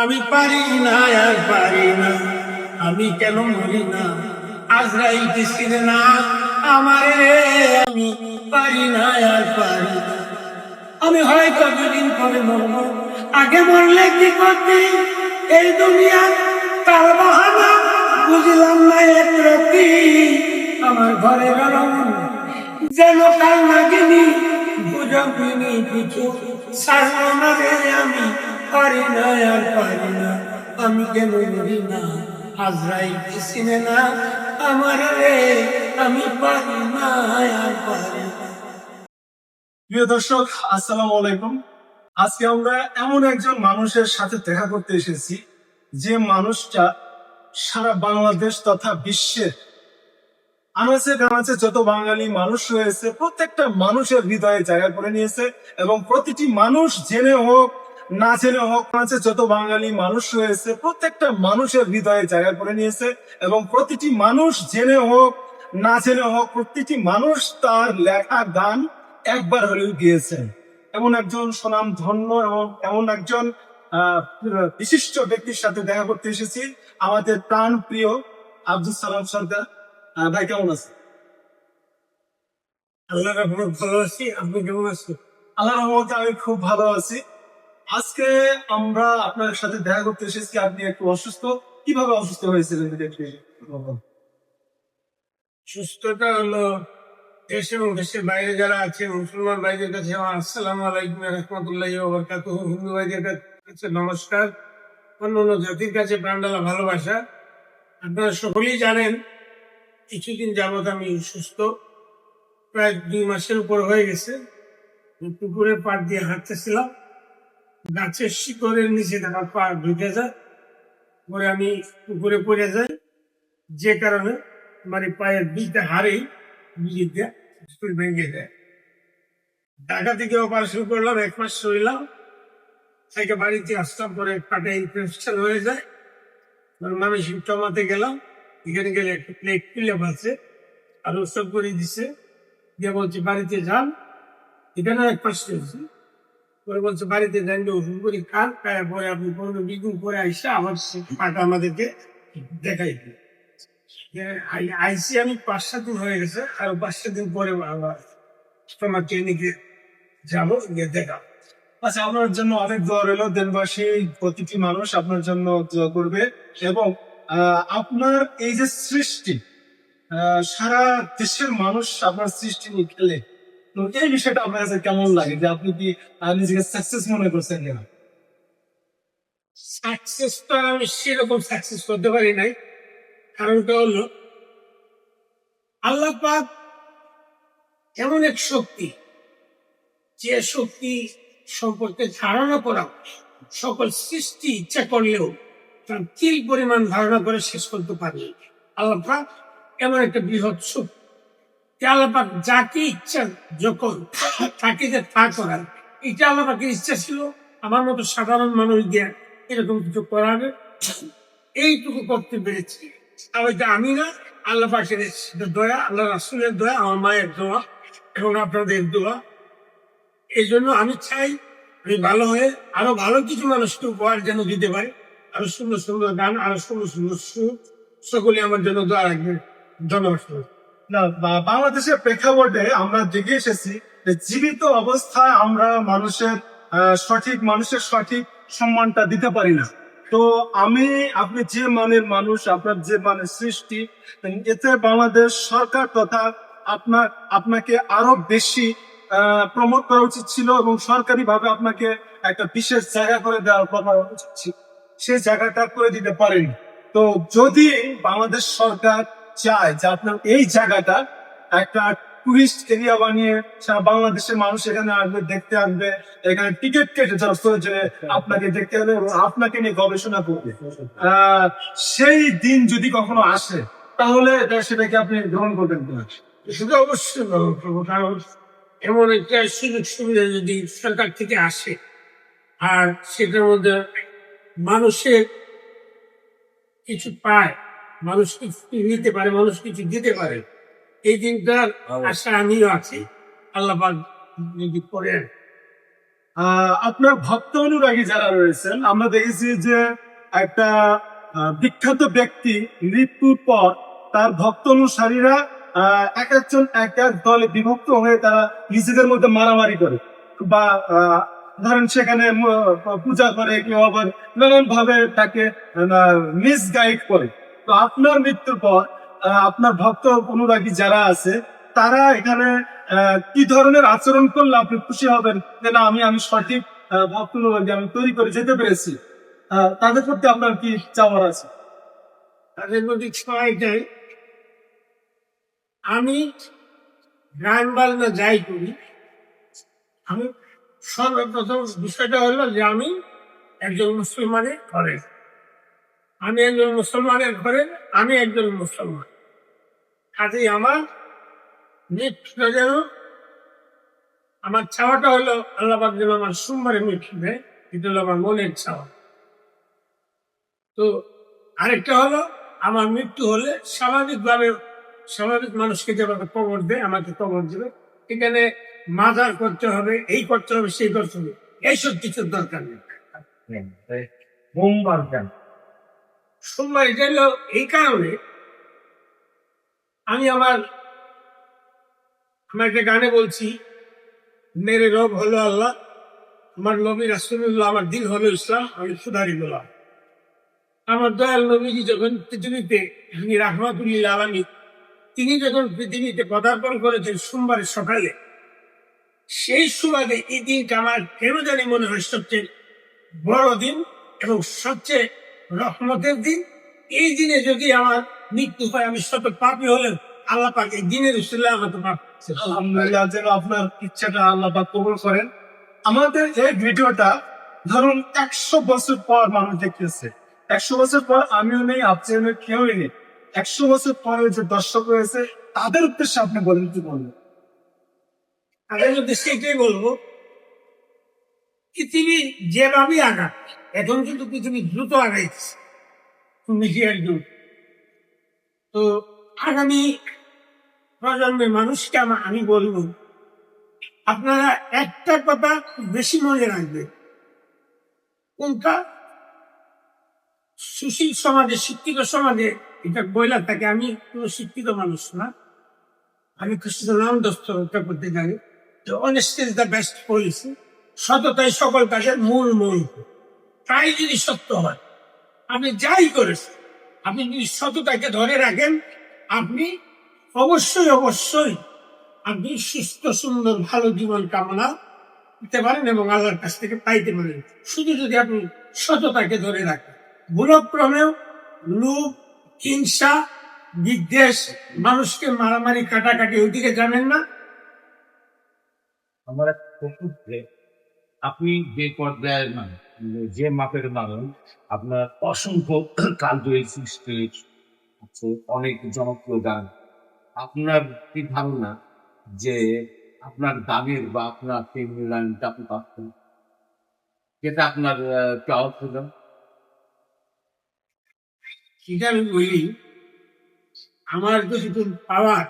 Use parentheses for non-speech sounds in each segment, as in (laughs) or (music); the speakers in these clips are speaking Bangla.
আমি পারি না, আর পারি না। আমি কেন মরি না? আজরাইল কিসিরে না, আমারে আমি পারি না, আর পারি না। আমি হয়তো দুদিন পরে মরব, আগে মরলে কি করতে? এই দুনিয়া তার বাহানা বুঝলাম না, এক রাতি আমার ঘরে গেলাম যেন কাল নাগিনি বুঝিনি কিছু সারল না রে আমি। পারি না, আর পারি না। আমি কেন না? আজরাইল কিসিনে না। আমার রে, আমি পারি না, আর পারি প্রিয় দর্শক, আসসালামু আলাইকুম। আজকে আমরা এমন একজন মানুষের সাথে দেখা করতে এসেছি, যে মানুষটা সারা বাংলাদেশ তথা বিশ্বের আনাচে কানাচে যত বাঙালি মানুষ রয়েছে, প্রত্যেকটা মানুষের হৃদয়ে জায়গা করে নিয়েছে এবং প্রতিটি মানুষ জেনে হোক না জেনে হোক আনাচে যত বাঙালি মানুষ রয়েছে, প্রত্যেকটা মানুষের হৃদয়ে জায়গা করে নিয়েছে এবং প্রতিটি মানুষ জেনে হোক না জেনে হোক প্রতিটি মানুষ তার লেখা গান একবার হলেও গিয়েছেন এমন একজন সুনাম ধন্য এবং এমন একজন বিশিষ্ট ব্যক্তির সাথে দেখা করতে এসেছি, আমাদের প্রাণ প্রিয় আব্দুল সালাম সরকার ভাই, কেমন আছে আল্লাহ ভালো আছি আপনি কেমন আছেন? আল্লাহ রহমতে আমি খুব ভালো আছি। আজকে আমরা আপনার সাথে দেখা করতে এসেছি। আপনি একটু অসুস্থ। কীভাবে অসুস্থ হয়েছিলেন সুস্থতা হলো দেশ দেশের বাইরে যারা আছে, মুসলমান ভাইদের কাছে আসসালামু আলাইকুম রহমতুল্লাহ বরকাত হিন্দু ভাইদের কাছে নমস্কার। অন্য অন্য জাতির কাছে প্রাণডালা ভালোবাসা। আপনারা সকলেই জানেন, কিছুদিন যাবৎ আমি সুস্থ। প্রায় দুই মাসের উপর হয়ে গেছে। পুকুরের পাড় দিয়ে হাঁটতেছিলাম। গাছের শিকড়ের নিচে দেখা পা ঢুকে যায়, পরে আমি পুকুরে পড়ে যাই। যে কারণে মানে পায়ের হাড়েই বুঝিতে স্কুল ভেঙে যায়। ঢাকা থেকে অপারেশন করলাম, এক মাস শরীলাম থেকে বাড়িতে আসতাম, পরে কাটে ইনফেকশন হয়ে যায়। আমি টমাতে গেলাম। এখানে গেলে একটা প্লেট খুলে পাচ্ছে আর ওসব করে দিছে। দিয়ে বলছে, বাড়িতে যান। এখানে এক মাস চলছে বলছে, বাড়িতে যান ওষুধ করে খান আপনি আমার পাটা আমাদেরকে দেখাই আইসি আমি পাঁচ সাত দিন হয়ে গেছে, আর পাঁচ সাত দিন পরে তোমার ক্লিনিকে যাব, গিয়ে দেখা আচ্ছা আপনার জন্য অনেক দোয়া রইল দেশবাসী প্রতিটি মানুষ আপনার জন্য দোয়া করবে এবং আপনার এই যে সৃষ্টি সারা দেশের মানুষ আপনার সৃষ্টি নিয়ে খেলে। তো এই বিষয়টা আপনার কাছে কেমন লাগে? যে আপনি কি নিজেকে সাকসেস মনে করছেন কিনা? সাকসেস তো আমি সেরকম সাকসেস করতে পারি নাই। কারণটা হলো, আল্লাহ পাক এমন এক শক্তি, যে শক্তি সম্পর্কে ধারণা করা, সকল সৃষ্টি ইচ্ছা করলেও তার তিল পরিমাণ ধারণা করে শেষ করতে পারে আল্লাহ এমন একটা বৃহৎ শক্তি যে আল্লাহ পাক যাকে ইচ্ছা যখন তাকে যে তা করার। এটা আল্লাহ পাকের ইচ্ছা ছিল। আমার মতো সাধারণ মানুষ দিয়ে এরকম কিছু করাবে এইটুকু করতে পেরেছি। আর ওইটা আমি না, আল্লাহ পাকের দয়া, আল্লাহ রাসুলের দয়া, আমার মায়ের দোয়া এবং আপনাদের দোয়া। এই জন্য আমি চাই আমি ভালো হয়ে আরও ভালো কিছু মানুষকে উপহার যেন দিতে পারি। আরও সুন্দর সুন্দর গান, আরও সুন্দর সুন্দর সুর। সকলে আমার জন্য দোয়া রাখবে ধন্যবাদ না বাংলাদেশের প্রেক্ষাপটে আমরা দেখে এসেছি যে জীবিত অবস্থায় আমরা মানুষের সঠিক মানুষের সঠিক সম্মানটা দিতে পারি না। তো আমি, আপনি যে মানের মানুষ, আপনার যে মানের সৃষ্টি এতে বাংলাদেশ সরকার তথা আপনার, আপনাকে আরও বেশি প্রমোট করা উচিত ছিল এবং সরকারি ভাবে আপনাকে একটা বিশেষ জায়গা করে দেওয়ার কথা উচিত ছিল। সেই জায়গাটা করে দিতে পারেনি। তো যদি বাংলাদেশ সরকার চায় যে আপনার এই জায়গাটা একটা টুরিস্ট এরিয়া বানিয়ে সারা বাংলাদেশের মানুষ এখানে আসবে, দেখতে আসবে। এখানে টিকিট কেটে যারা যে আপনাকে দেখতে হবে এবং আপনাকে নিয়ে গবেষণা করবে। সেই দিন যদি কখনো আসে, তাহলে সেটাকে আপনি গ্রহণ করবেন সেটা অবশ্যই কারণ এমন একটা সুযোগ সুবিধা যদি সরকার থেকে আসে, আর সেটার মধ্যে মানুষের কিছু পায় মানুষ কিছু নিতে পারে মানুষ কিছু দিতে পারে এই দিনটার আশা আমিও আছি আল্লাহ করেন। আপনার ভক্ত অনুরাগী যারা রয়েছেন আমরা দেখেছি যে একটা বিখ্যাত ব্যক্তি মৃত্যুর পর তার ভক্ত অনুসারীরা এক একজন এক এক দলে বিভক্ত হয়ে তারা নিজেদের মধ্যে মারামারি করে বা ধরেন সেখানে পূজা করে কেউ আবার নানান ভাবে তাকে মিস গাইড করে। তো আপনার মৃত্যুর পর আপনার ভক্ত অনুরাগী যারা আছে, তারা এখানে কি ধরনের আচরণ করলে আপনি খুশি হবেন? যে না, আমি আমি সঠিক ভক্ত অনুরাগী, আমি তৈরি করে যেতে পেরেছি। তাদের প্রতি আপনার কি চাওয়ার আছে? তাদের প্রতি সবাইটাই আমি গান বাজনা যাই করি, আমি সর্বপ্রথম বিষয়টা হলো যে আমি একজন মুসলমানের ঘরে আমি একজন মুসলমানের ঘরে আমি একজন মুসলমান। কাজেই আমার মৃত্যুটা যেন, আমার চাওয়াটা হলো আল্লাহ যেন আমার সোমবারে মৃত্যু দেয়, এটা হলো আমার মনের চাওয়া। তো আরেকটা হলো, আমার মৃত্যু হলে স্বাভাবিকভাবে, স্বাভাবিক মানুষকে যেভাবে কবর দেয়, আমাকে কবর দেবে। এখানে মাজার করতে হবে, এই করতে হবে, সেই করতে হবে। এইসব কিছুর দরকার নেই। সোমবার সোমবার এটা হলো এই কারণে আমি আমার আমার একটা গানে বলছি, মেরে রব হলো আল্লাহ, আমার নবী রাসুল্লাহ আমার দিল হলো ইসলাম, আমি সুধারি গোলাম। আমার দয়াল নবীজি যখন পৃথিবীতে, যিনি রাহমাতুল্লিল আলমী তিনি যখন পৃথিবীতে পদার্পণ করেছেন সোমবারের সকালে, সেই সুবাদে এই দিনটা আমার কেন জানি মনে হয় সবচেয়ে বড় দিন এবং সবচেয়ে রহমতের দিন, এই দিনে যদি আমার মৃত্যু হয়, আমি শত পাপি হলেও আল্লাহ পাক এই দিনের উসিল্লাহ আমাকে মাফ আলহামদুলিল্লাহ যেন আপনার ইচ্ছাটা আল্লাহ পাক কবুল করেন। আমাদের এই ভিডিওটা ধরুন একশো বছর পর মানুষ দেখতেছে একশো বছর পর আমিও নেই, আপনিও নেই কেউই নেই। একশো বছর পরে যে দর্শক রয়েছে তাদের উদ্দেশ্যে আপনি বলেন, কি বলবেন? তাদের উদ্দেশ্যে সেটাই বলব, পৃথিবী যেভাবে আঘাত এখন কিন্তু পৃথিবী দ্রুত আগাইছে মিডিয়ার যুগ। তো আগামী প্রজন্মের মানুষকে আমা- আমি বলব, আপনারা একটা কথা বেশি মনে রাখবেন। কোনটা? সুশীল সমাজে, শিক্ষিত সমাজে, এটা বইলা থাকে, আমি কোনো শিক্ষিত মানুষ না। আমি কৃষ্ণ নাম দস্তরটা করতে জানি। Honesty is the best policy সততাই সকল কাজের মূল মন্ত্র। তাই যদি সত্য হয়, আপনি যাই করেছেন, আপনি যদি সততাকে ধরে রাখেন, আপনি অবশ্যই অবশ্যই আপনি সুস্থ, সুন্দর, ভালো জীবন কামনা করতে পারেন এবং আল্লাহর কাছ থেকে পাইতে পারেন। শুধু যদি আপনি সততাকে ধরে রাখেন, ভুলক্রমেও লোভ, হিংসা, বিদ্বেষ, মানুষকে মারামারি, কাটাকাটি ওইদিকে জানেন না। আমার আপনি যে পর্যায়ের মানুষ যে মাপের মানুষ, আপনার অসংখ্য কালজয়ী সৃষ্টি, আছে, অনেক জনপ্রিয় গান। আপনার কি ধারণা যে আপনার গানের বা আপনার মূল্যায়নটা আপনি পাচ্ছেন? যেটা আপনার চাওয়া ছিল। সেটা আমি বলি, আমার যেটুকু পাওয়ার,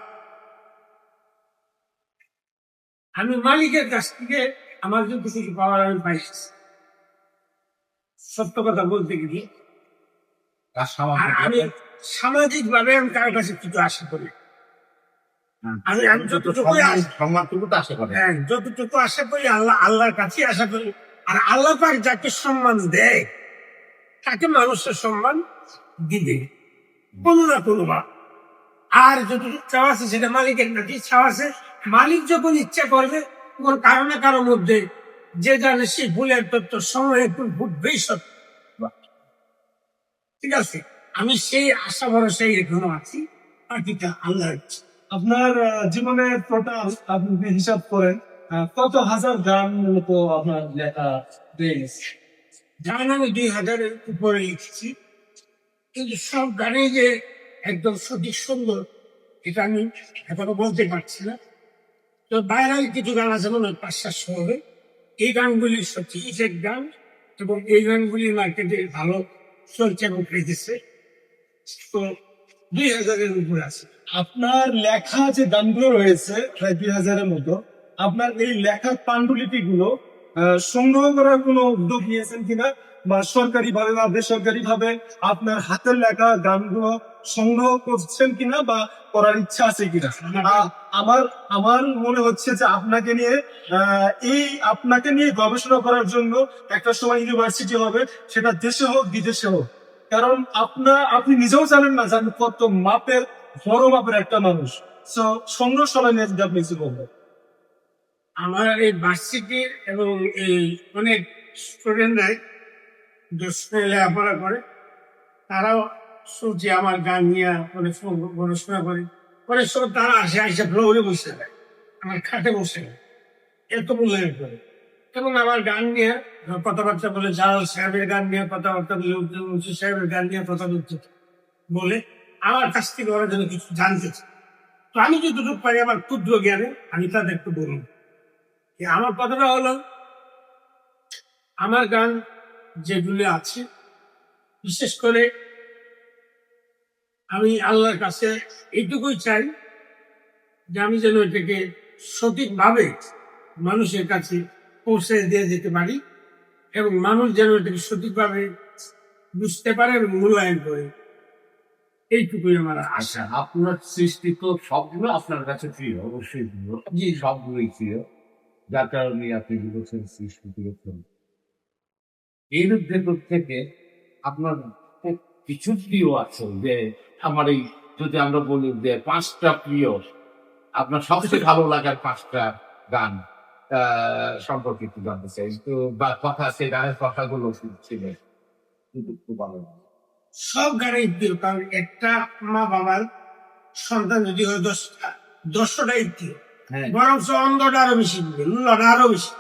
আমি মালিকের কাছ থেকে আমার যদি কিছু পাওয়ার আমি পাইছি। সত্য কথা বলতে গেলে আমি সামাজিক ভাবে আমি কারোর কাছে কিছু আশা করি আমি আমি যতটুকু আশা- করে হ্যাঁ যতটুকু আশা করি আল্লাহ আল্লাহর কাছে আশা করি। আর আল্লাহ পাক যাকে সম্মান দেয় তাকে মানুষের সম্মান দিবে। কোনো না কোনো বা আর যতটুকু চাওয়া আছে সেটা মালিকের কাছে চাওয়া আছে। মালিক যখন ইচ্ছা করবে কোন কারণে কারও কারোর মধ্যে যে জানে সে ভুলের তত্ত্ব সময় একটু ঘুরবেই সত্য ঠিক আছে? আমি সেই আশা ভরসাই এখনও আছি বাকিটা আল্লাহ আপনার জীবনে টোটাল আপনি হিসাব করেন কত হাজার গান মতো আপনার লেখা গান আমি দুই হাজারের উপরে লিখেছি। কিন্তু সব গানে যে একদম সঠিক সুন্দর এটা আমি এখনও বলতে পারছি না। তো বাইরের কিছু গান আছে মনে হয় পাঁচ সাতশো হবে। এই গানগুলি সত্যি হিসেব গান এবং এই গানগুলি মার্কেটে ভালো চলছে এবং পেয়েছে তো দুই হাজারের উপরে আছে। আপনার লেখা যে গানগুলো রয়েছে, প্রায় দুই হাজারের মতো, আপনার এই লেখার পাণ্ডুলিপি গুলো সংগ্রহ করার কোনো উদ্যোগ নিয়েছেন কিনা? বা সরকারি ভাবে বা বেসরকারি ভাবে আপনার হাতের লেখা গানগুলো সংগ্রহ করছেন কিনা বা করার ইচ্ছা আছে কিনা? আমার আমার মনে হচ্ছে যে আপনাকে নিয়ে এই আপনাকে নিয়ে গবেষণা করার জন্য একটা সময় ইউনিভার্সিটি হবে, সেটা দেশে হোক, বিদেশে হোক। কারণ আপনার আপনি নিজেও জানেন না আমি কত মাপের, বড় মাপের একটা মানুষ। তো সংগ্রহশালা নিয়ে যদি আপনি আমার এই ভার্সিটির এবং এই অনেক স্টুডেন্টরাই লেখাপড়া করে, তারাও শুনছি আমার গান নিয়ে অনেক গবেষণা করে। অনেক সময় তারা আসে আসে ফ্লোরে বসে যায়। আমার খাটে বসে এত মূল্যায়ন করে এবং আমার গান নিয়ে কথাবার্তা বলে, জালাল সাহেবের গান নিয়ে কথাবার্তা বলে উদ্দিন সাহেবের গান নিয়ে কথা বলতে বলে, আমার কাছ থেকে ওরা যেন কিছু জানতে চায়। তো আমি যতটুকু পারি আমার ক্ষুদ্র জ্ঞানে আমি তাদের একটু বলুন আমার কথাটা হলো, আমার গান যেগুলো আছে, বিশেষ করে আমি আল্লাহর কাছে এইটুকুই চাই যে আমি যেন এটাকে সঠিকভাবে মানুষের কাছে পৌঁছে দিয়ে যেতে পারি এবং মানুষ যেন এটাকে সঠিকভাবে বুঝতে পারে এবং মূল্যায়ন করে। এইটুকুই আমার আশা। আচ্ছা আপনার সৃষ্টি তো সবগুলো আপনার কাছে প্রিয় অবশ্যই প্রিয়। জি। সবগুলোই প্রিয়। যার কারণে আপনি বলেছেন সৃষ্টি করেছেন। এর ভেতর থেকে আপনার কিছু প্রিয় আছে যে আমার এই যদি আমরা বলি যে পাঁচটা প্রিয় আপনার সবচেয়ে ভালো লাগার পাঁচটা গান সম্পর্কে একটু জানতে চাই। তো বা কথা সেই গানের কথাগুলো ভালো সব গাড়ি প্রিয় কারণ একটা মা বাবার সন্তান যদি হয় দশটা দশটাই প্রিয়। হ্যাঁ। বরং অন্ধটা আরও বেশি লুলাটা আরও বেশি।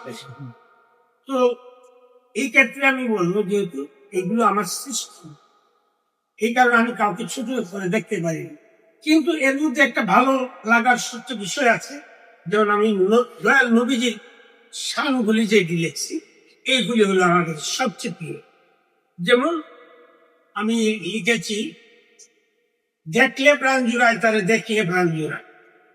তো এই ক্ষেত্রে আমি বলব যেহেতু এগুলো আমার সৃষ্টি এই কারণে আমি কাউকে ছোট করে দেখতে পারিনি কিন্তু এর মধ্যে একটা ভালো লাগার সত্য বিষয় আছে। যেমন আমি দয়াল নবীজির শানগুলি যেটি লিখছি এইগুলি হলো আমার কাছে সবচেয়ে প্রিয়। যেমন আমি লিখেছি দেখলে প্রাণ জুড়ায়, তারে দেখলে প্রাণ জুড়ায়।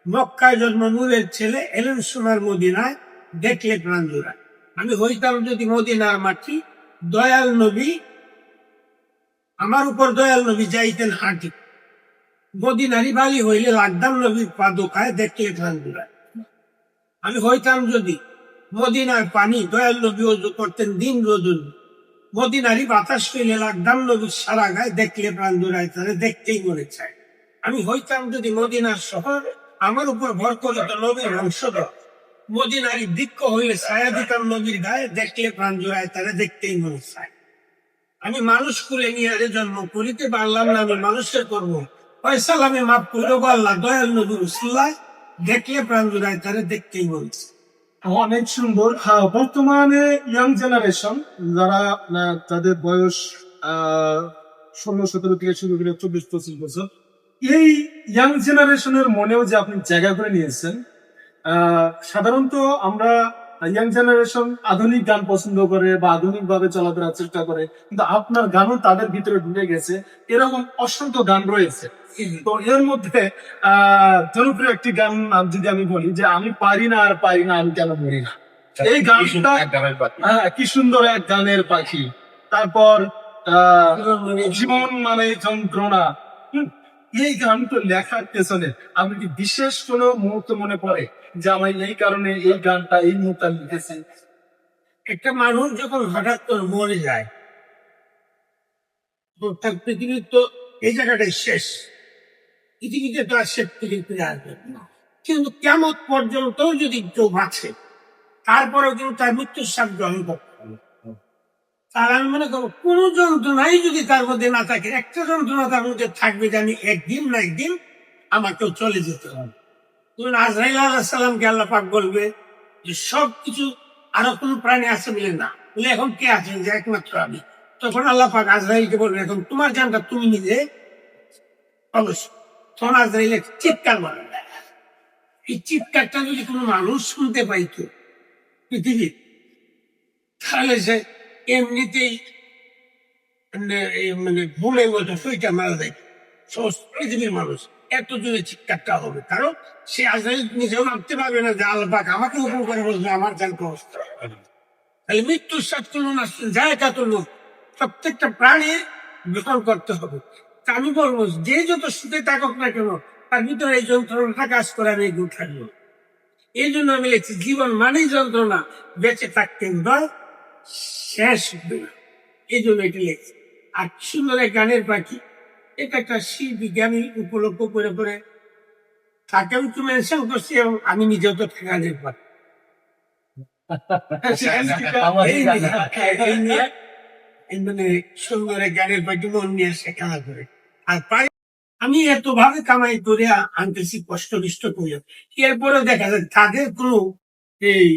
মক্কায় জন্ম নূরের ছেলে এলেন সোনার মদিনায় দেখলে প্রাণ জুড়ায়। আমি হইতাম যদি মদিনার মাটি দয়াল নবী আমার উপর দয়াল নবী যাইতেন হাঁটি। মদিনারি বালি হইলে লাগদাম নবীর পাদুকায় দেখলে জুড়ায় আমি হইতাম যদি মদিনার পানি দয়াল নবী অজু করতেন দিন রোদুন। মদিনারি বাতাস পেলে লাগদাম নবীর সারা গায়ে দেখলে প্রাণ দূরায়, তাহলে দেখতেই মনে চায়। আমি হইতাম যদি মদিনার শহর, আমার উপর ভর করে তো নবীর বংশধর। মদিনারি বৃক্ষ হইলে ছায়া দিতাম নবীর গায়ে, দেখলে প্রাণ জুড়ায় তারা দেখতেই মনে চায়। আমি মানুষ কুলে নিয়ে জন্ম করিতে পারলাম না আমি মানুষের করব। পয়সা আমি মাফ করব আল্লাহ দয়াল নবী রসুল্লাহ। দেখলে প্রাণ জুড়ায় তারা দেখতেই বলছে অনেক সুন্দর। হ্যাঁ, বর্তমানে ইয়াং জেনারেশন যারা তাদের বয়স ষোলো সতেরো থেকে শুরু করে চব্বিশ পঁচিশ বছর এই ইয়াং জেনারেশনের মনেও যে আপনি জায়গা করে নিয়েছেন সাধারণত আমরা ইয়াং জেনারেশন আধুনিক গান পছন্দ করে বা আধুনিক ভাবে চলাফেরার চেষ্টা করে কিন্তু আপনার গানও তাদের ভিতরে ঢুকে গেছে। এরকম অসংখ্য গান রয়েছে। তো এর মধ্যে জনপ্রিয় একটি গান যদি আমি বলি যে আমি পারি না আর পারি না আমি কেন মরি না? এই গানটা এক হ্যাঁ কি সুন্দর এক গানের পাখি। তারপর আহ, জীবন মানে যন্ত্রণা। এই গান তো লেখার পেছনে আপনি কি বিশেষ কোনো মুহূর্ত মনে পড়ে যে আমি এই কারণে এই গানটা, এই মুহূর্তে আমি লিখেছি একটা মানুষ যখন হঠাৎ করে মরে যায় পৃথিবীর তো এই জায়গাটাই শেষ পৃথিবীতে তো আর শেষ থেকে ফিরে আসবে। কিন্তু কেমন পর্যন্ত যদি কেউ বাঁচে, তারপরেও কিন্তু তার মৃত্যুর সাথ গ্রহণ করতে তার আমি মনে করব, কোন যন্ত্রণাই যদি তার মধ্যে না থাকে, একটা যন্ত্রণা তার মধ্যে থাকবে আমি একদিন না একদিন আমাকেও চলে যেতে হবে। তুমি আজরাইল আল্লাহ সাল্লামকে আল্লাহ পাক বলবে যে সব কিছু আরও কোন প্রাণী আছে বলে না। বলে এখন কে আছেন? যে একমাত্র আমি। তখন আল্লাহ পাক আজরাইলকে বলবে এখন তোমার জানটা তুমি নিজে অবশ্য তখন আজরাইল চিৎকার বলে এই চিৎকারটা যদি কোনো মানুষ শুনতে পাইতো পৃথিবীর, তাহলে সে এমনিতেই মানে ঘুমের মতো সুইটা মারা যায়। সমস্ত পৃথিবীর মানুষ। এত জোরে চিৎকারটা হবে। কারণ সে আজরাইল নিজেও ভাবতে পারবে না যে আল্লাহ পাক আমাকে হুকুম করে বলবে, আমার যান তাহলে মৃত্যুর স্বাদ তুলুন জায়গা তুলুন। প্রত্যেকটা প্রাণী গ্রহণ করতে হবে। তা আমি বলব, যে যত সুখে থাকুক না কেন, তার ভিতরে এই যন্ত্রণাটা কাজ করে আমি এগুলো থাকব। এই জন্য আমি লিখছি, জীবন মানেই যন্ত্রণা। বেঁচে থাকতেন হয় শেষ হবে না এই জন্য এটি লিখছি। আর সুন্দর গানের পাখি এটা একটা শিল্পী জ্ঞানী উপলক্ষ করে করে তাকেও একটু মেনশন করছি এবং আমি নিজেও তো (laughs) (laughs) গানের পাখি মানে সুন্দর এক গানের পাখি মন নিয়ে সে খেলা করে। আর পাই আমি এত ভাবে কামাই করে আনতেছি কষ্ট বিষ্ট করে এরপরে দেখা যায় তাদের কোনো এই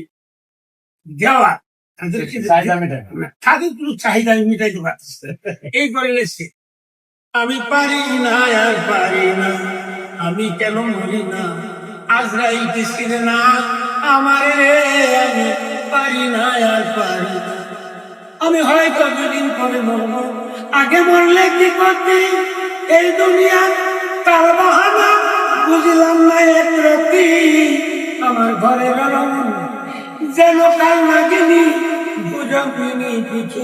দেওয়া তাদেরকে তাদের কোনো চাহিদা আমি মিটাইতে পারতেছি এই করে লেছে আমি পারি না আর পারি না। আমি কেন মরি না? আজরাইতে ছিঁড়ে না? আমার রে আমি পারি না আর পারি না। আমি হয়তো দুদিন পরে মরব। আগে মরলে কি করতে এই দুনিয়া তার বাহানা। বুঝলাম না এক রাতি আমার ঘরে গরম। যেন কাল নাগিনি বুঝিনি কিছু।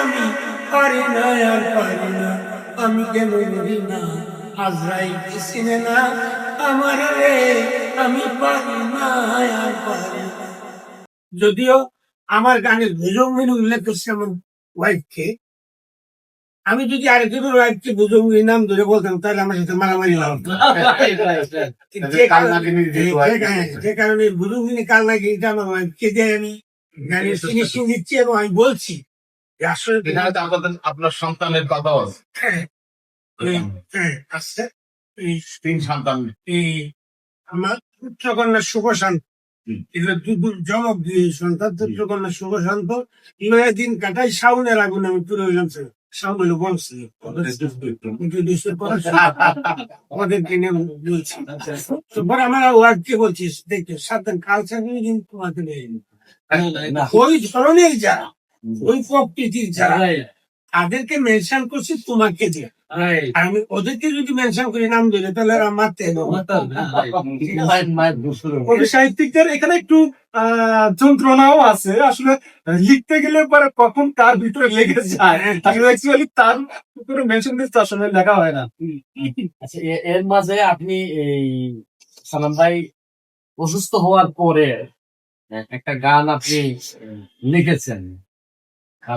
আমি পারি না, আর পারি না। আমি কেন না? আজরাই না আমার রে, আমি পারি না, আর পারি যদিও আমার গানের ভুজঙ্গিনী উল্লেখ করছে আমার ওয়াইফকে আমি যদি আরেকজনের ওয়াইফকে ভুজঙ্গিনী নাম ধরে বলতাম তাহলে আমার সাথে মারামারি লাগতো (laughs) যে কারণে- ভুজঙ্গিনী কাল নাকি এটা আমার ওয়াইফকে দিয়ে আমি। ফিনিশিং দিচ্ছি এবং আমি বলছি। আপনার সন্তানের কথাও আছে। হ্যাঁ, হ্যাঁ, হ্যাঁ, তিন সন্তান। আমার পুত্রকন্যা। এগুলো দুপুর জমক দিয়ে সন্তান। পুত্রকন্যা শুভশান্ত নয়া দিন কাটাই শাউনের আগুন আমি পুরো হইলাম স্যার শাউন বলছে আমাদের কিনে বলছি তারপর পরে আমার ওয়ার্ডকে বলছি দেখছ সাবধান কালচার কিন্তু তোমাকে নেই ওই ধরনের যারা ওই প্রকৃতির যারা তাদেরকে মেনশন করছি তোমাকে দিয়ে। আমি ওদেরকে যদি মেনশন করি নাম দিলে তাহলে আর কবি (laughs) সাহিত্যিকদের এখানে একটু আহ, যন্ত্রণাও আছে। আসলে লিখতে গেলে পরে কখন তার ভিতরে লেগে যায় আসলে অ্যাকচুয়ালি তার উপরে মেনশন দিতে আসলে লেখা হয় না। আচ্ছা এর মাঝে আপনি এই সালাম ভাই অসুস্থ হওয়ার পরে একটা গান আপনি লিখেছেন।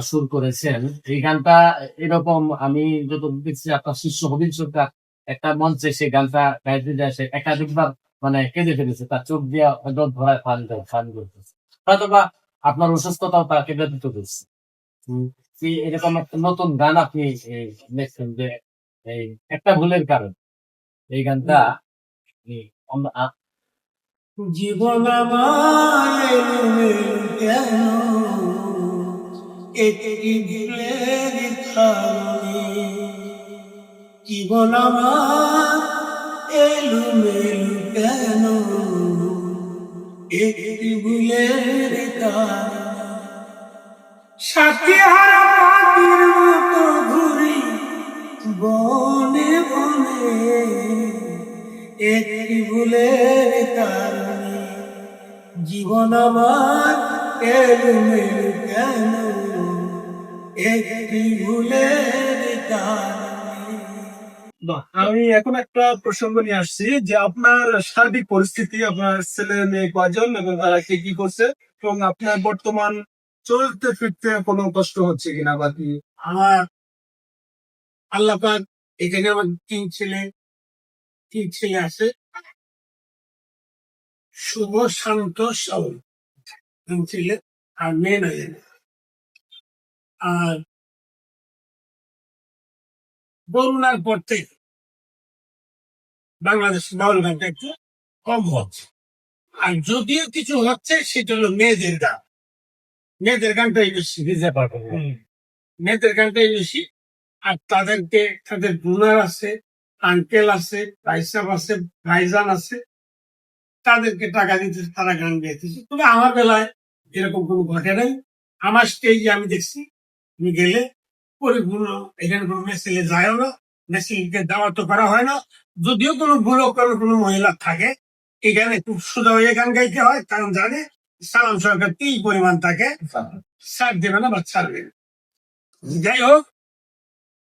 সুর করেছেন। এই গানটা এরকম আমি যত দেখছি আপনার শিষ্য হবিন সরকার একটা মঞ্চে সেই গানটা গাইতে যায় সে একাধিকবার মানে কেঁদে ফেলেছে। তার চোখ দিয়ে জল ধরায় ফান ফান করতেছে হয়তো বা আপনার অসুস্থতাও ব্যতীত করছে হুম, এই এরকম একটা নতুন গান আপনি এই, লিখছেন যে এই একটা ভুলের কারণ। এই গানটা জীবন কেন একটি ভুলের কারণে জীবন আমার এলোমেলো কেন? একটি ভুলের কারণে সাথে হারা মতো ঘুরি বনে বনে একটি ভুলের কারণে জীবন আমার এলোমেলো কেন একটি ভুলের আমি এখন একটা প্রসঙ্গ নিয়ে আসছি যে আপনার সার্বিক পরিস্থিতি আপনার ছেলে মেয়ে কয়জন এবং তারা কে কি করছে এবং আপনার বর্তমান চলতে ফিরতে কোনো কষ্ট হচ্ছে কিনা বা কি? আমার আল্লাহ পাক এখানে আমার তিন ছেলে তিন ছেলে আছে? শুভ শান্ত সবল তিন ছেলে আর মেয়ে নয়। আর বন্যার পর থেকে বাংলাদেশ বাউল গানটা একটু কম হচ্ছে। আর যদিও কিছু হচ্ছে সেটা হলো মেয়েদের গান মেয়েদের গানটাই বেশি বুঝতে পারব। মেয়েদের গানটাই বেশি। আর তাদেরকে তাদের ব্রুনার আছে আঙ্কেল আছে ভাইসাব আছে ভাইজান আছে। তাদেরকে টাকা দিতে তারা গান গাইতেছে। তবে আমার বেলায় এরকম কোনো ঘটে নাই। আমার স্টেজে আমি দেখছি আমি গেলে পরিপূর্ণ, এখানে কোনো মেসেজে যায়ও না দাওয়া তো করা হয় না যদিও কোনো ভুল কোনো কোনো মহিলা থাকে, এখানে খুব সোজা হয়ে গান গাইতে হয়, কারণ জানে সালাম সরকার কি পরিমাণ তাকে ছাড় দেবে না বা ছাড়বে। যাই হোক,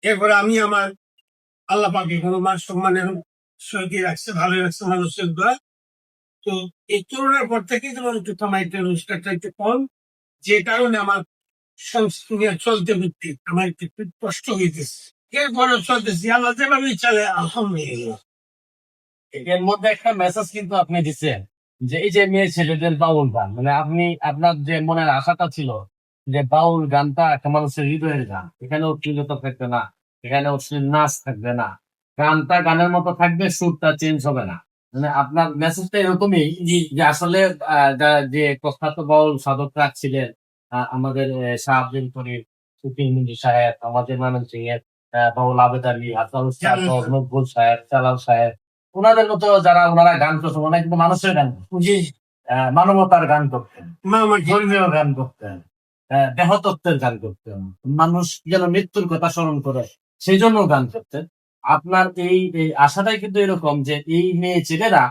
এরপরে আমি আমার আল্লাহ পাকে কোনো মান সম্মানের সহিত রাখছে ভালো রাখছে মানুষের দোয়া তো এই করোনার পর থেকে তোমার একটু কামাইতে রোজগারটা একটু কম, যে কারণে আমার চলতে বুঝতে আমার একটু কষ্ট হইতেছে। এরপরে চলতেছি আল্লাহ যেভাবে চলে আলহামদুলিল্লাহ। এর মধ্যে একটা মেসেজ কিন্তু আপনি দিচ্ছেন যে এই যে মেয়ে ছেলেদের বাউল গান মানে আপনি আপনার যে মনের আশাটা ছিল যে বাউল গানটা একটা মানুষের হৃদয়ের গান এখানে অশ্লীলতা থাকবে না এখানে অশ্লীল নাচ থাকবে না গানটা গানের মতো থাকবে সুরটা চেঞ্জ হবে না। মানে আপনার মেসেজটা এরকমই যে আসলে যা- প্রখ্যাত বাউল সাধকরা ছিলেন আহ, আমাদের শাহ আব্দুল করিম সুফি মিন্দি সাহেব আমাদের মানন সিং এর বাউল আবেদ আলী হাসান জালাল নকবুল সাহেব চালাল সাহেব ওনাদের মতো যারা ওনারা গান করতেন ওনারা কিন্তু মানুষের গান। মানবতার গান করতেন ধর্মীয় গান করতেন দেহতত্ত্বের গান করতেন। মানুষ যেন মৃত্যুর কথা স্মরণ করে সেই জন্য গান করতেন। আপনার এই এই আশাটাই কিন্তু এরকম যে এই মেয়ে ছেলেরা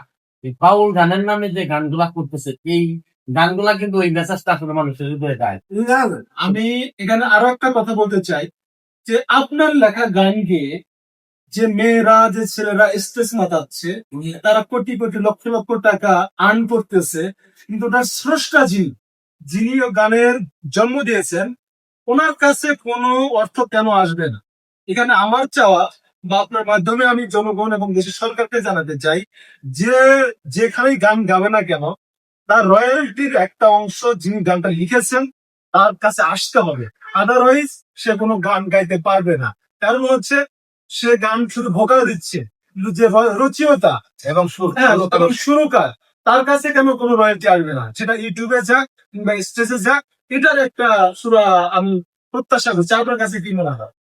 বাউল গানের নামে যে গানগুলা করতেছে এই গানগুলা কিন্তু ওই মেসেজটা আসলে মানুষের হৃদয়ে দেয় আমি এখানে আরও একটা কথা বলতে চাই যে আপনার লেখা গান গেয়ে যে মেয়েরা যে ছেলেরা স্ট্রেস মাতাচ্ছে তারা কোটি কোটি লক্ষ লক্ষ টাকা আর্ন করতেছে কিন্তু তার স্রষ্টা যিনি যিনি গানের জন্ম দিয়েছেন ওনার কাছে কোনো অর্থ কেন আসবে না? এখানে আমার চাওয়া বা আপনার মাধ্যমে আমি জনগণ এবং দেশের সরকারকে জানাতে চাই যে যেখানেই গান গাবে না কেন তার রয়্যালটির একটা অংশ যিনি গানটা লিখেছেন তার কাছে আসতে হবে। আদারওয়াইজ সে কোনো গান গাইতে পারবে না। কারণ হচ্ছে সে গান শুধু ভোকাল দিচ্ছে যে রচয়িতা এবং হ্যাঁ সুরকার তার কাছে কেন কোনো রয়্যালটি আসবে না? সেটা ইউটিউবে যাক কিংবা স্টেজে যাক এটার একটা সুরা আমি প্রত্যাশা করছি। আপনার কাছে কি মনে হয়?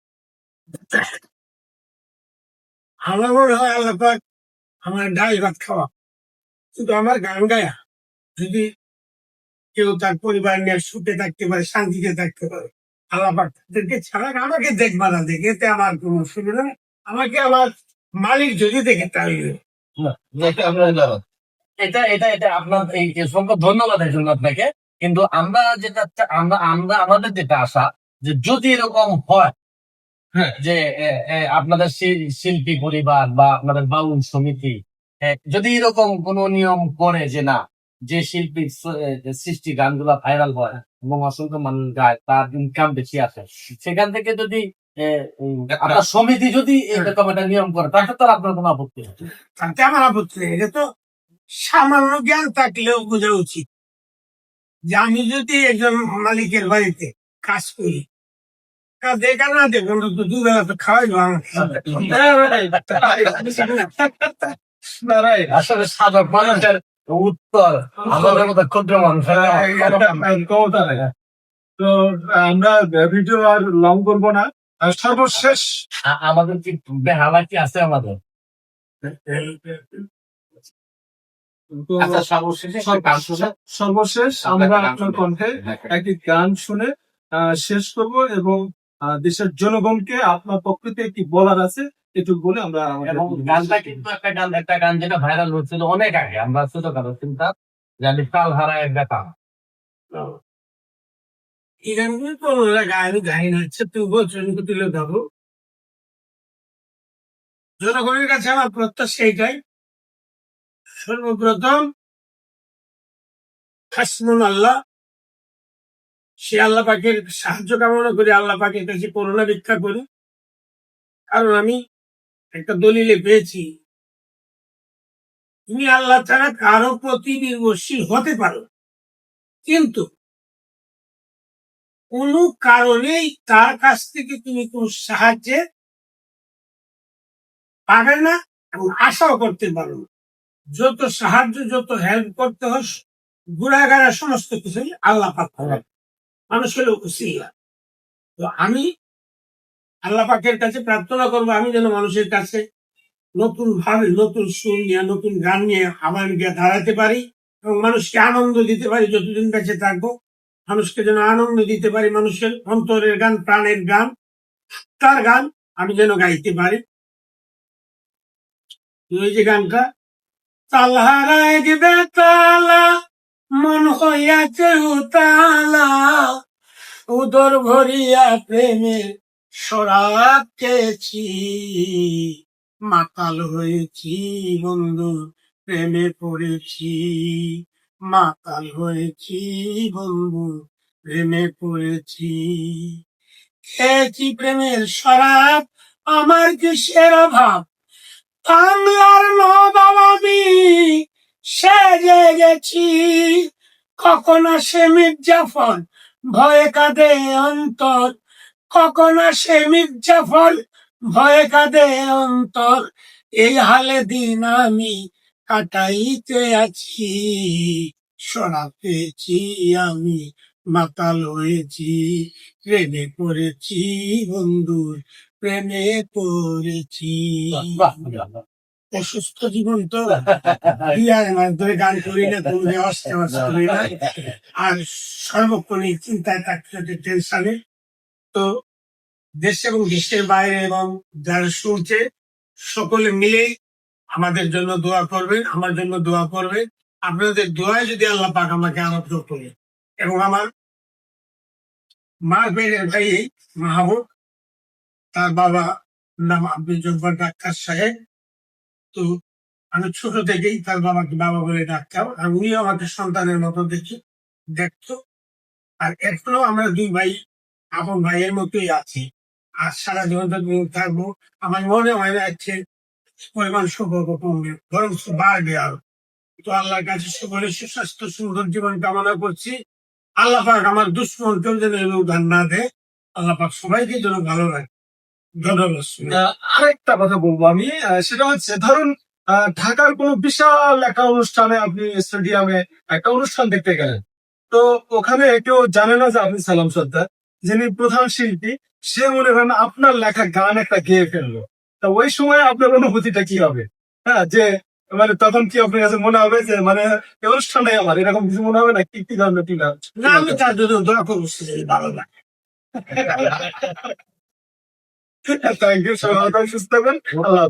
আমার ডাল ভাত খাওয়া। কিন্তু আমার গান গায়া। যদি কেউ তার পরিবার নিয়ে সুখে থাকতে পারে শান্তিতে থাকতে পারে আল্লাহ তাদেরকে ছাড়া আমাকে দেখবা না দেখে এতে আমার কোনো অসুবিধা নেই। আমাকে আমার মালিক যদি দেখে তাহলে। এটা এটা এটা আপনার এই অসংখ্য ধন্যবাদ এই জন্য আপনাকে। কিন্তু আমরা যেটা আমরা আমরা আমাদের যেটা আশা যে যদি এরকম হয় হ্যাঁ। যে আপনাদের শিল্পী পরিবার বা আপনাদের বাউল সমিতি যদি এরকম কোন নিয়ম করে যে না যে শিল্পী স- এ, যে সৃষ্টি গানগুলা ভাইরাল হয় এবং অসংখ্য মানুষ গায় তার ইনকাম বেশি আসে। সেখান থেকে যদি আপনার সমিতি যদি এরকম একটা নিয়ম করে তাহলে তো আপনার কোনো আপত্তি। তাতে আমার আপত্তি নেই। এটা তো সামান্য জ্ঞান থাকলেও বোঝা উচিত যে আমি যদি একজন মালিকের বাড়িতে কাজ করি কাজ দেখা না দেখুন তো দুবেলা তো আসলে সাধারণ মানুষের উত্তর। আমাদের মতো ক্ষুদ্র মানুষের ক্ষমতা নেই। তো আমরা ভিডিও আর লং করব না। সর্বশেষ। আমাদের কি বেহালা কি আছে আমাদের? আচ্ছা সর্বশেষে আমরা আপনার কণ্ঠে একটি গান শুনে আহ, শেষ করব এবং আহ, দেশের জনগণকে আপনার পক্ষ থেকে কি বলার আছে। এটুকু বলে আমরা গানটা কিন্তু একটা গান একটা গান যেটা ভাইরাল হচ্ছিল অনেক আগে। আমরা ছোট কালো চিন্তা জানি কাল হারায় বেতা ইরান কোনো গায়ে গাই না হচ্ছে তুই বলছেন তুলে ধরো জনগণের কাছে আমার প্রত্যাশা এইটাই। সর্বপ্রথম হাসমুন আল্লাহ। সে আল্লাহ পাকের সাহায্য কামনা করি আল্লাহ পাকের কাছে করোনা ভিক্ষা করি কারণ আমি একটা দলিলে পেয়েছি। তুমি আল্লাহ ছাড়া কারও প্রতি নির্ভরশীল হতে পারো কিন্তু কোনো কারণেই তার কাছ থেকে তুমি কোন সাহায্যে পাবে না এবং আশাও করতে পারো না। যত সাহায্য, যত হেল্প করতে হয় গুড়াগাড়া সমস্ত কিছুই আল্লাহ পাক মানুষ হলেও উসিলা তো আমি আল্লাহ পাকের কাছে প্রার্থনা করব আমি যেন মানুষের কাছে নতুন ভাবে, নতুন সুর নিয়ে, নতুন গান নিয়ে আবার গিয়ে দাঁড়াতে পারি এবং মানুষকে আনন্দ দিতে পারি যতদিন বেঁচে থাকব। মানুষকে যেন আনন্দ দিতে পারি মানুষের অন্তরের গান, প্রাণের গান, তার গান আমি যেন গাইতে পারি। যে গানটা তালহারায় তালা মন হইয়াছে উতালা, উদর ভরিয়া প্রেমে সরাব খেয়েছি, মাতাল হয়েছি বন্ধু প্রেমে পড়েছি। মাতাল হয়েছি বন্ধু প্রেমে পড়েছি। খেয়েছি প্রেমের শরাব, আমার কিসের অভাব? বাংলার নবাব আমি সেজে গেছি। কখন আসে মির্জাফর, ভয়ে কাঁদে অন্তর। কখন আসে মির্জাফর ভয়ে কাঁদে অন্তর। এই হালে দিন আমি কাটাইতে আছি সরা পেয়েছি আমি মাতাল হয়েছি প্রেমে পড়েছি বন্ধুর প্রেমে পড়েছি। অসুস্থ জীবন তো। ধরে গান করি না তুমি অস্তে অস্তে আর সর্বক্ষণ চিন্তায় থাকতে টেনশনে তো দেশ এবং দেশের বাইরে এবং যারা শুনছে, সকলে মিলেই আমাদের জন্য দোয়া করবেন, আমার জন্য দোয়া করবেন। আপনাদের দোয়ায় যদি আল্লাহ পাক আমাকে আরোগ্য করে। এবং আমার মা বেড়ের ভাই মাহবুব, তার বাবা নাম আব্দুল জব্বার ডাক্তার সাহেব। তো আমি ছোট থেকেই তার বাবাকে বাবা বলে ডাকতাম, আর উনিও আমাকে সন্তানের মতো দেখি দেখতো। আর এখনও আমরা দুই ভাই আপন ভাইয়ের মতোই আছি। আর সারা জীবন থাকব। আমার মনে হয় না হচ্ছে পরিমাণ সম্পর্ক কমবে বরং বাড়বে আরও। তো আল্লাহর কাছে সকলে সুস্বাস্থ্য সুন্দর জীবন কামনা করছি। আল্লাহ পাক আমার দুশ্মন কেউ যেন উদাহরণ না দেয়। আল্লাহ পাক সবাইকে যেন ভালো আহ, আরেকটা কথা বলব আমি। সেটা হচ্ছে ধরুন ঢাকার কোনো বিশাল একটা অনুষ্ঠানে আপনি স্টেডিয়ামে একটা অনুষ্ঠান দেখতে গেলেন। তো ওখানে কেউ জানে না যে আপনি সালাম সর্দার। যিনি প্রধান শিল্পী সে মনে করেন আপনার লেখা গান একটা গেয়ে ফেলল। তা ওই সময় আপনার অনুভূতিটা কি হবে? হ্যাঁ যে মানে তখন কি আপনার কাছে মনে হবে যে মানে এই অনুষ্ঠানটাই আমার এরকম কিছু মনে হবে না? কি কি ধরনের কি না আমি তার জন্য দোয়া করব ভালো লাগে। থ্যাংক ইউ সবাই সুস্থ থাকবেন। আল্লাহ।